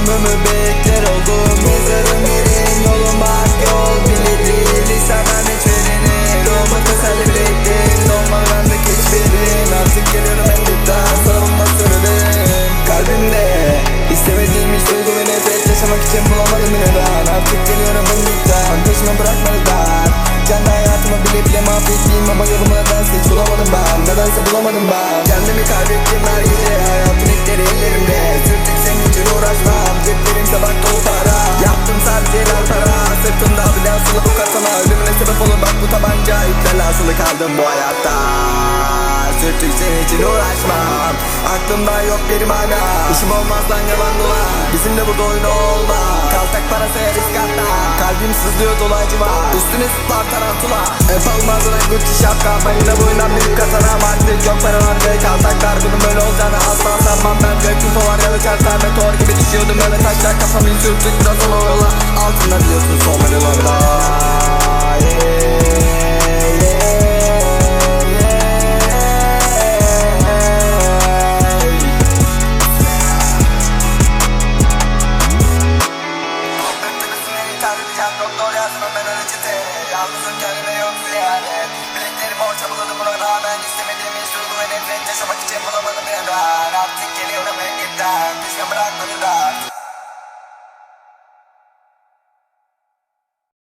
Ölümümü bekler oldum? Mezarım yerin yolum bak yol bile değil. İstemem hiçbirini Doğumu teselli bekledim Doğmalandık hiçbirin Artık geliyorum elbitten Savunma sürüdüm Kalbimde İstemediğim hiç duygu ve nefret Yaşamak için bulamadım bir neden Artık geliyorum elbitten Peşimi bırakmadılar. Kendi hayatımı bile bile mahvettiğim Ama yolumu neden seç bulamadım ben. Nedense bulamadım ben. Ceplerimse bak dolu para Yaptım sadece helal para. Sırtımda bile asılı bu katana. Ölümüne sebep olur bak bu tabanca İplerle asılı kaldım bu hayatta. Sırtık senin için uğraşmam. Aklımda yok bir mana. İşim olmazdan yalan dolan. Bizimle burada oyun olmaz. Kaltak parası her risk hatta Kalbim sızlıyor dolacı var Üstüne zıplar tarantula. Hep almazına Gucci şapka. Balina boyundan büyük kazanam Kafamı sürttük biraz ona yola Altında biliyorsun son melodlarda Doktor yazma ben reçete Yalnızım kendime yok ziyaret Bileklerimi orta buladım buna rağmen İstemediğim